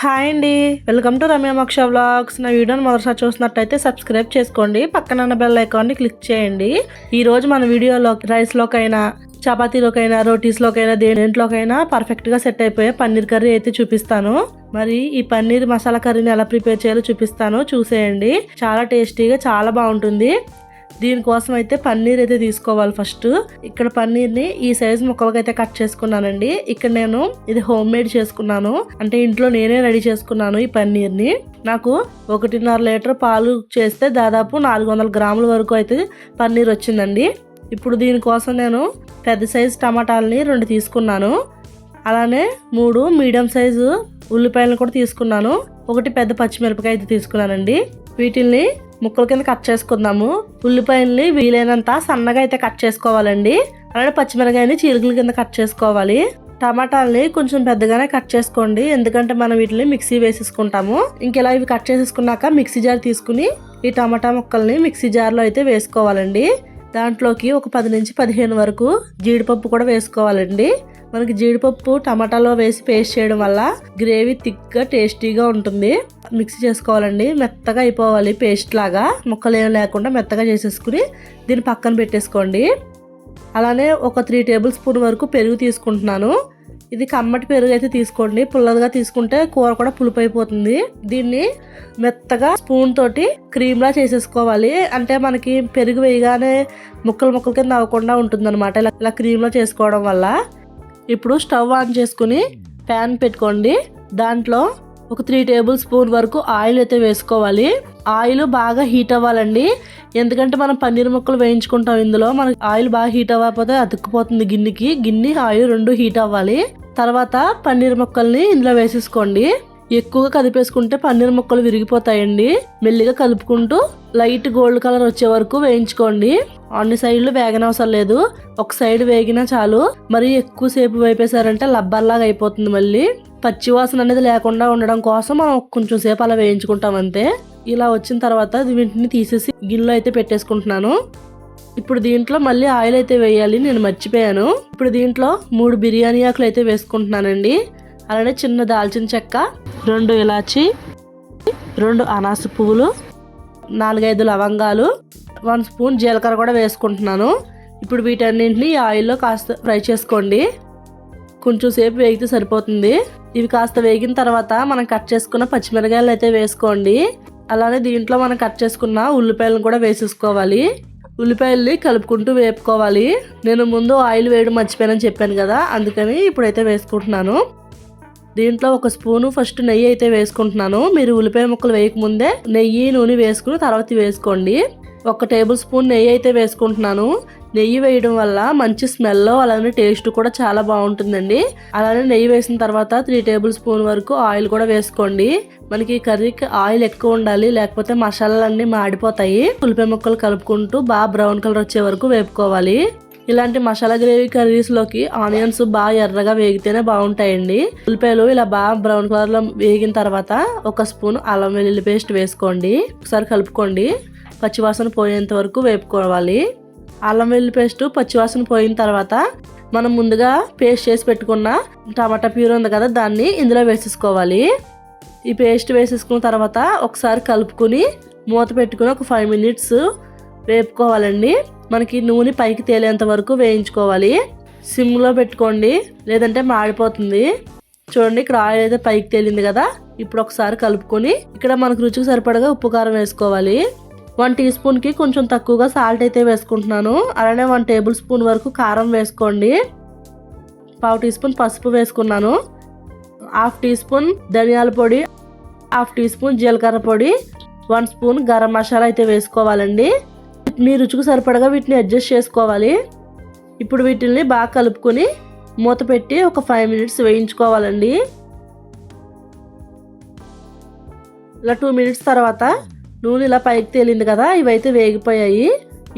Hi అండి. Welcome to Ramya మోక్ష vlogs. నా వీడియోని మొదటిసారి చూసినట్టయితే సబ్స్క్రైబ్ చేసుకోండి. పక్కన ఉన్న బెల్ ఐకాన్ని క్లిక్ చేయండి. ఈ రోజు మన వీడియోలో రైస్లోకైనా చపాతీలోకైనా రోటీస్లోకైనా దేంట్లోకైనా పర్ఫెక్ట్గా సెట్ అయిపోయే పన్నీర్ కర్రీ అయితే చూపిస్తాను. మరి ఈ పన్నీర్ మసాలా కర్రీని ఎలా ప్రిపేర్ చేయాలో చూపిస్తాను. చూసేయండి. చాలా టేస్టీగా చాలా బాగుంటుంది. దీనికోసం అయితే పన్నీర్ అయితే తీసుకోవాలి ఫస్ట్. ఇక్కడ పన్నీర్ని ఈ సైజ్ ముక్కలుగా అయితే కట్ చేసుకున్నానండి. ఇక్కడ నేను ఇది హోమ్ మేడ్ చేసుకున్నాను. అంటే ఇంట్లో నేనే రెడీ చేసుకున్నాను ఈ పన్నీర్ని. నాకు ఒకటిన్నర లీటర్ పాలు చేస్తే దాదాపు నాలుగు వందల గ్రాముల వరకు అయితే పన్నీర్ వచ్చిందండి. ఇప్పుడు దీనికోసం నేను పెద్ద సైజు టమాటాలని రెండు తీసుకున్నాను. అలానే మూడు మీడియం సైజు ఉల్లిపాయలను కూడా తీసుకున్నాను. ఒకటి పెద్ద పచ్చిమిరపకాయ అయితే తీసుకున్నానండి. వీటిల్ని ముక్కల కింద కట్ చేసుకుందాము. ఉల్లిపాయల్ని వీలైనంత సన్నగా అయితే కట్ చేసుకోవాలండి. అలానే పచ్చిమిరకాయని చీలికల కింద కట్ చేసుకోవాలి. టమాటాలని కొంచెం పెద్దగానే కట్ చేసుకోండి. ఎందుకంటే మనం వీటిని మిక్సీ వేసేసుకుంటాము. ఇంకెలా ఇవి కట్ చేసేసుకున్నాక మిక్సీ జార్ తీసుకుని ఈ టమాటా ముక్కల్ని మిక్సీ జార్లో అయితే వేసుకోవాలండి. దాంట్లోకి ఒక పది నుంచి పదిహేను వరకు జీడిపప్పు కూడా వేసుకోవాలండి. మనకి జీడిపప్పు టమాటాలో వేసి పేస్ట్ చేయడం వల్ల గ్రేవీ థిక్గా టేస్టీగా ఉంటుంది. మిక్సీ చేసుకోవాలండి. మెత్తగా అయిపోవాలి పేస్ట్ లాగా. ముక్కలు ఏం లేకుండా మెత్తగా చేసేసుకుని దీన్ని పక్కన పెట్టేసుకోండి. అలానే ఒక త్రీ టేబుల్ స్పూన్ వరకు పెరుగు తీసుకుంటున్నాను. ఇది కమ్మటి పెరుగు అయితే తీసుకోండి. పుల్లగా తీసుకుంటే కూర కూడా పులుపు అయిపోతుంది దీన్ని మెత్తగా స్పూన్ తోటి క్రీమ్లా చేసేసుకోవాలి. అంటే మనకి పెరుగు వేయగానే ముక్కలు ముక్కల కింద అవ్వకుండా ఉంటుంది అనమాట ఇలా ఇలా క్రీమ్లా చేసుకోవడం వల్ల ఇప్పుడు స్టవ్ ఆన్ చేసుకుని ప్యాన్ పెట్టుకోండి. దాంట్లో ఒక త్రీ టేబుల్ స్పూన్ వరకు ఆయిల్ అయితే వేసుకోవాలి. ఆయిల్ బాగా హీట్ అవ్వాలండి. ఎందుకంటే మనం పన్నీర్ ముక్కలు వేయించుకుంటాం ఇందులో. మనకి ఆయిల్ బాగా హీట్ అవ్వకపోతే అతుక్కుపోతుంది గిన్నెకి. గిన్నె ఆయిల్ రెండు హీట్ అవ్వాలి. తర్వాత పన్నీర్ ముక్కల్ని ఇందులో వేసేసుకోండి. ఎక్కువగా కదిపేసుకుంటే పన్నీర్ ముక్కలు విరిగిపోతాయండి. మెల్లిగా కలుపుకుంటూ లైట్ గోల్డ్ కలర్ వచ్చే వరకు వేయించుకోండి. అన్ని సైడ్లు వేగనవసరం లేదు. ఒక సైడ్ వేగినా చాలు. మరి ఎక్కువసేపు వేపేశారంటే లబ్బర్లాగా అయిపోతుంది మళ్ళీ. పచ్చి వాసన అనేది లేకుండా ఉండడం కోసం మనం కొంచెం సేపు అలా వేయించుకుంటాం అంతే. ఇలా వచ్చిన తర్వాత వీటిని తీసేసి గిన్నెలో అయితే పెట్టేసుకుంటున్నాను. ఇప్పుడు దీంట్లో మళ్ళీ ఆయిల్ అయితే వేయాలి. నేను మర్చిపోయాను. ఇప్పుడు దీంట్లో మూడు బిర్యానీ ఆకులు అయితే వేసుకుంటున్నానండి. అలానే చిన్న దాల్చిన చెక్క రెండు ఇలాచి రెండు అనాస పువ్వులు నాలుగైదు లవంగాలు వన్ స్పూన్ జీలకర్ర కూడా వేసుకుంటున్నాను. ఇప్పుడు వీటన్నింటినీ ఈ ఆయిల్లో కాస్త ఫ్రై చేసుకోండి. కొంచెం సేపు వేగితే సరిపోతుంది. ఇవి కాస్త వేగిన తర్వాత మనం కట్ చేసుకున్న పచ్చిమిరకాయలు అయితే వేసుకోండి. అలానే దీంట్లో మనం కట్ చేసుకున్న ఉల్లిపాయలను కూడా వేసేసుకోవాలి. ఉల్లిపాయల్ని కలుపుకుంటూ వేపుకోవాలి. నేను ముందు ఆయిల్ వేయడం మర్చిపోయానని చెప్పాను కదా అందుకని ఇప్పుడైతే వేసుకుంటున్నాను. దీంట్లో ఒక స్పూను ఫస్ట్ నెయ్యి అయితే వేసుకుంటున్నాను. మీరు ఉల్లిపాయ ముక్కలు వేయకముందే నెయ్యి నూనె వేసుకుని తర్వాత వేసుకోండి. ఒక టేబుల్ స్పూన్ నెయ్యి అయితే వేసుకుంటున్నాను. నెయ్యి వేయడం వల్ల మంచి స్మెల్ అలానే టేస్ట్ కూడా చాలా బాగుంటుందండి. అలానే నెయ్యి వేసిన తర్వాత త్రీ టేబుల్ స్పూన్ వరకు ఆయిల్ కూడా వేసుకోండి. మనకి కర్రీకి ఆయిల్ ఎక్కువ ఉండాలి లేకపోతే మసాలాలన్నీ మాడిపోతాయి. ఉల్లిపాయ ముక్కలు కలుపుకుంటూ బాగా బ్రౌన్ కలర్ వచ్చే వరకు వేపుకోవాలి. ఇలాంటి మసాలా గ్రేవీ కర్రీస్లోకి ఆనియన్స్ బాగా ఎర్రగా వేగితేనే బాగుంటాయండి. ఉల్లిపాయలు ఇలా బాగా బ్రౌన్ కలర్లో వేగిన తర్వాత ఒక స్పూన్ అల్లం వెల్లుల్లి పేస్ట్ వేసుకోండి. ఒకసారి కలుపుకోండి. పచ్చివాసన పోయేంత వరకు వేపుకోవాలి. అల్లం వెల్లుల్లి పేస్ట్ పచ్చివాసన పోయిన తర్వాత మనం ముందుగా పేస్ట్ చేసి పెట్టుకున్న టమాటా ప్యూర్ ఉంది కదా దాన్ని ఇందులో వేసేసుకోవాలి. ఈ పేస్ట్ వేసేసుకున్న తర్వాత ఒకసారి కలుపుకుని మూత పెట్టుకుని ఒక ఫైవ్ మినిట్స్ వేపుకోవాలండి మనకి నూనె పైకి తేలేంత వరకు వేయించుకోవాలి. సిమ్లో పెట్టుకోండి. లేదంటే మాడిపోతుంది. చూడండి ఇక్కడ ఆయిల్ అయితే పైకి తేలింది కదా. ఇప్పుడు ఒకసారి కలుపుకొని ఇక్కడ మనకు రుచికి సరిపడగా ఉప్పు కారం వేసుకోవాలి. వన్ టీ స్పూన్కి కొంచెం తక్కువగా సాల్ట్ అయితే వేసుకుంటున్నాను. అలానే వన్ టేబుల్ స్పూన్ వరకు కారం వేసుకోండి. పావు టీ స్పూన్ పసుపు వేసుకున్నాను. హాఫ్ టీ స్పూన్ ధనియాల పొడి హాఫ్ టీ స్పూన్ జీలకర్ర పొడి వన్ స్పూన్ గరం మసాలా అయితే వేసుకోవాలండి. మీ రుచికి సరిపడగా వీటిని అడ్జస్ట్ చేసుకోవాలి. ఇప్పుడు వీటిని బాగా కలుపుకొని మూత పెట్టి ఒక ఫైవ్ మినిట్స్ వేయించుకోవాలండి. ఇలా టూ మినిట్స్ తర్వాత నూనె ఇలా పైకి తేలింది కదా ఇవైతే వేగిపోయాయి.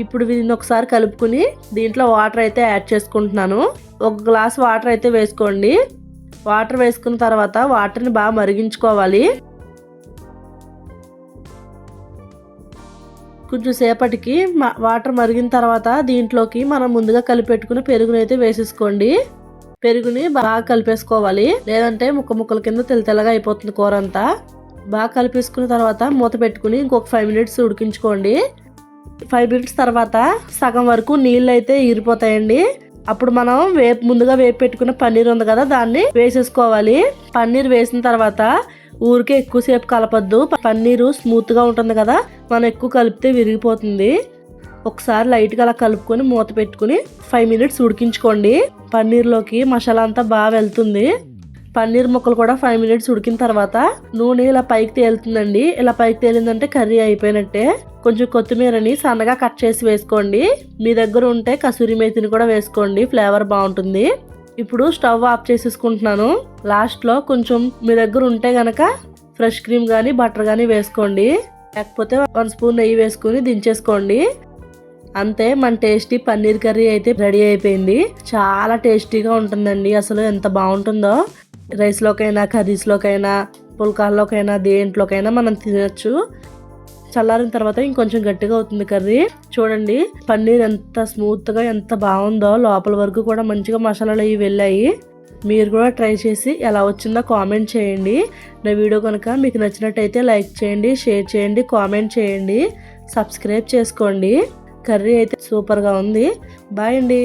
ఇప్పుడు దీన్ని ఒకసారి కలుపుకుని దీంట్లో వాటర్ అయితే యాడ్ చేసుకుంటున్నాను. ఒక గ్లాస్ వాటర్ అయితే వేసుకోండి. వాటర్ వేసుకున్న తర్వాత వాటర్ని బాగా మరిగించుకోవాలి. కొంచెం సేపటికి వాటర్ మరిగిన తర్వాత దీంట్లోకి మనం ముందుగా కలిపెట్టుకుని పెరుగునైతే వేసేసుకోండి. పెరుగుని బాగా కలిపేసుకోవాలి. లేదంటే ముక్క ముక్కల కింద తెల్ల తెల్లగా అయిపోతుంది కూర అంతా బాగా కలిపేసుకున్న తర్వాత మూత పెట్టుకుని ఇంకొక ఫైవ్ మినిట్స్ ఉడికించుకోండి. ఫైవ్ మినిట్స్ తర్వాత సగం వరకు నీళ్ళు అయితే ఈరిపోతాయండి అప్పుడు మనం వేపు ముందుగా వేపు పెట్టుకున్న పన్నీర్ ఉంది కదా దాన్ని వేసేసుకోవాలి. పన్నీర్ వేసిన తర్వాత ఊరికే ఎక్కువసేపు కలపద్దు. పన్నీరు స్మూత్గా ఉంటుంది కదా మనం ఎక్కువ కలిపితే విరిగిపోతుంది. ఒకసారి లైట్గా అలా కలుపుకొని మూత పెట్టుకుని ఫైవ్ మినిట్స్ ఉడికించుకోండి. పన్నీర్లోకి మసాలా అంతా బాగా వెళ్తుంది. పన్నీర్ ముక్కలు కూడా ఫైవ్ మినిట్స్ ఉడికిన తర్వాత నూనె ఇలా పైకి తేలుతుందండి. ఇలా పైకి తేలిందంటే కర్రీ అయిపోయినట్టే. కొంచెం కొత్తిమీరని సన్నగా కట్ చేసి వేసుకోండి. మీ దగ్గర ఉంటే కసూరి మేతిని కూడా వేసుకోండి. ఫ్లేవర్ బాగుంటుంది. ఇప్పుడు స్టవ్ ఆఫ్ చేసేసుకుంటున్నాను. లాస్ట్లో కొంచెం మీ దగ్గర ఉంటే గనక ఫ్రెష్ క్రీమ్ కానీ బటర్ కానీ వేసుకోండి. లేకపోతే వన్ స్పూన్ నెయ్యి వేసుకుని దించేసుకోండి. అంతే మన టేస్టీ పన్నీర్ కర్రీ అయితే రెడీ అయిపోయింది. చాలా టేస్టీగా ఉంటుందండి. అసలు ఎంత బాగుంటుందో. రైస్లోకైనా కర్రీస్లోకైనా పుల్కాల్లోకైనా దేంట్లోకైనా మనం తినచ్చు. చల్లారిన తర్వాత ఇంకొంచెం గట్టిగా అవుతుంది కర్రీ. చూడండి పన్నీర్ ఎంత స్మూత్గా ఎంత బాగుందో. లోపల వరకు కూడా మంచిగా మసాలాలు అవి వెళ్ళాయి. మీరు కూడా ట్రై చేసి ఎలా వచ్చిందో కామెంట్ చేయండి. నా వీడియో కనుక మీకు నచ్చినట్టయితే లైక్ చేయండి షేర్ చేయండి కామెంట్ చేయండి సబ్స్క్రైబ్ చేసుకోండి. కర్రీ అయితే సూపర్గా ఉంది. బాయ్ అండి.